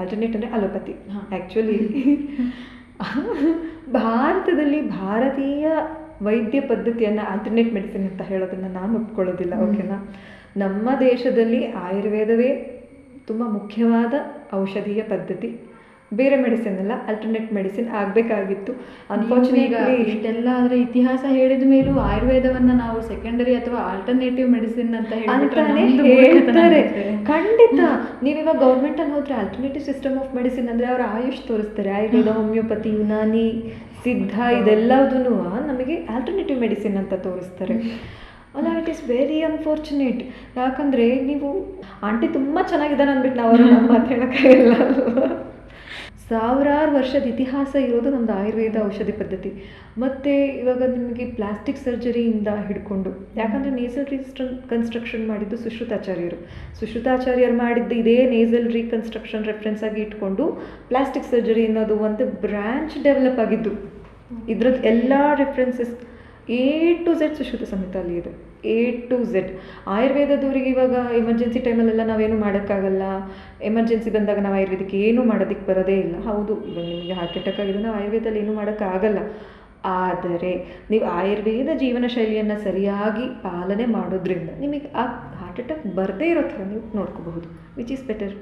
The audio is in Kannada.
ಆಲ್ಟರ್ನೇಟ್ ಅಂದರೆ ಅಲೋಪತಿ. ಆ್ಯಕ್ಚುಲಿ ಭಾರತದಲ್ಲಿ ಭಾರತೀಯ ವೈದ್ಯ ಪದ್ಧತಿಯನ್ನು ಆಲ್ಟರ್ನೇಟ್ ಮೆಡಿಸಿನ್ ಅಂತ ಹೇಳೋದನ್ನು ನಾನು ಒಪ್ಕೊಳ್ಳೋದಿಲ್ಲ ಓಕೆನಾ ನಮ್ಮ ದೇಶದಲ್ಲಿ ಆಯುರ್ವೇದವೇ ತುಂಬ ಮುಖ್ಯವಾದ ಔಷಧೀಯ ಪದ್ಧತಿ. ಬೇರೆ ಮೆಡಿಸಿನ್ ಅಲ್ಲ ಅಲ್ಟರ್ನೇಟ್ ಮೆಡಿಸಿನ್ ಆಗಬೇಕಾಗಿತ್ತು. ಅನ್ಫಾರ್ಚುನೇಟ್ಲಿ ಇಷ್ಟೆಲ್ಲ ಆದ್ರೆ ಇತಿಹಾಸ ಹೇಳಿದ ಮೇಲೂ ಆಯುರ್ವೇದವನ್ನ ನಾವು ಸೆಕೆಂಡರಿ ಅಥವಾ ಆಲ್ಟರ್ನೇಟಿವ್ ಮೆಡಿಸಿನ್ ಅಂತ ಹೇಳ್ತಾರೆ. ಖಂಡಿತ. ನೀವಿವಾಗ ಗೌರ್ಮೆಂಟ್ ಅಲ್ಲಿ ಹೋದ್ರೆ ಆಲ್ಟರ್ನೇಟಿವ್ ಸಿಸ್ಟಮ್ ಆಫ್ ಮೆಡಿಸಿನ್ ಅಂದ್ರೆ ಅವ್ರ ಆಯುಷ್ ತೋರಿಸ್ತಾರೆ. ಆಯುರ್ವೇದ ಹೋಮಿಯೋಪತಿ ಯುನಾನಿ ಸಿದ್ಧ ಇದೆಲ್ಲದೂ ನಮಗೆ ಆಲ್ಟರ್ನೇಟಿವ್ ಮೆಡಿಸಿನ್ ಅಂತ ತೋರಿಸ್ತಾರೆ. ಅಲ್ಲ ಇಟ್ ಈಸ್ ವೆರಿ ಅನ್ಫಾರ್ಚುನೇಟ್ ಯಾಕಂದ್ರೆ ನೀವು ಆಂಟಿ ತುಂಬ ಚೆನ್ನಾಗಿದ್ದಾನೆ ಅಂದ್ಬಿಟ್ಟು ನಾವು ಅವ್ರನ್ನ ಮಾತು ಅಲ್ವಾ? ಸಾವಿರಾರು ವರ್ಷದ ಇತಿಹಾಸ ಇರೋದು ನಮ್ಮದು ಆಯುರ್ವೇದ ಔಷಧಿ ಪದ್ಧತಿ. ಮತ್ತು ಇವಾಗ ನಿಮಗೆ ಪ್ಲಾಸ್ಟಿಕ್ ಸರ್ಜರಿಯಿಂದ ಹಿಡ್ಕೊಂಡು, ಯಾಕಂದರೆ ನೇಸಲ್ ರೀಸ್ಟ್ರನ್ ಕನ್ಸ್ಟ್ರಕ್ಷನ್ ಮಾಡಿದ್ದು ಸುಶ್ರುತಾಚಾರ್ಯರು. ಸುಶ್ರುತಾಚಾರ್ಯರು ಮಾಡಿದ್ದು ಇದೇ ನೇಸಲ್ ರೀಕನ್ಸ್ಟ್ರಕ್ಷನ್ ರೆಫರೆನ್ಸ್ ಆಗಿ ಇಟ್ಕೊಂಡು ಪ್ಲಾಸ್ಟಿಕ್ ಸರ್ಜರಿ ಅನ್ನೋದು ಒಂದು ಬ್ರ್ಯಾಂಚ್ ಡೆವಲಪ್ ಆಗಿದ್ದು. ಇದ್ರದ್ದು ಎಲ್ಲ references A to Z Sushruta ಸಮೇತ ಅಲ್ಲಿ ಇದೆ. ಎ ಟು ಝೆಡ್ ಆಯುರ್ವೇದದವ್ರಿಗೆ ಇವಾಗ ಎಮರ್ಜೆನ್ಸಿ ಟೈಮಲ್ಲೆಲ್ಲ ನಾವೇನು ಮಾಡೋಕ್ಕಾಗಲ್ಲ. ಎಮರ್ಜೆನ್ಸಿ ಬಂದಾಗ ನಾವು ಆಯುರ್ವೇದಕ್ಕೆ ಏನೂ ಮಾಡೋದಕ್ಕೆ ಬರೋದೇ ಇಲ್ಲ. ಹೌದು ಇವಾಗ ನಿಮಗೆ ಹಾರ್ಟ್ ಅಟ್ಯಾಕ್ ಆಗಿದೆ, ನಾವು ಆಯುರ್ವೇದದಲ್ಲಿ ಏನೂ ಮಾಡೋಕ್ಕಾಗಲ್ಲ. ಆದರೆ ನೀವು ಆಯುರ್ವೇದ ಜೀವನ ಶೈಲಿಯನ್ನು ಸರಿಯಾಗಿ ಪಾಲನೆ ಮಾಡೋದ್ರಿಂದ ನಿಮಗೆ ಆ ಹಾರ್ಟ್ ಅಟ್ಯಾಕ್ ಬರದೇ ಇರೋ ಥರ ನೀವು ನೋಡ್ಕೋಬಹುದು ವಿಚ್ ಈಸ್ ಬೆಟರ್.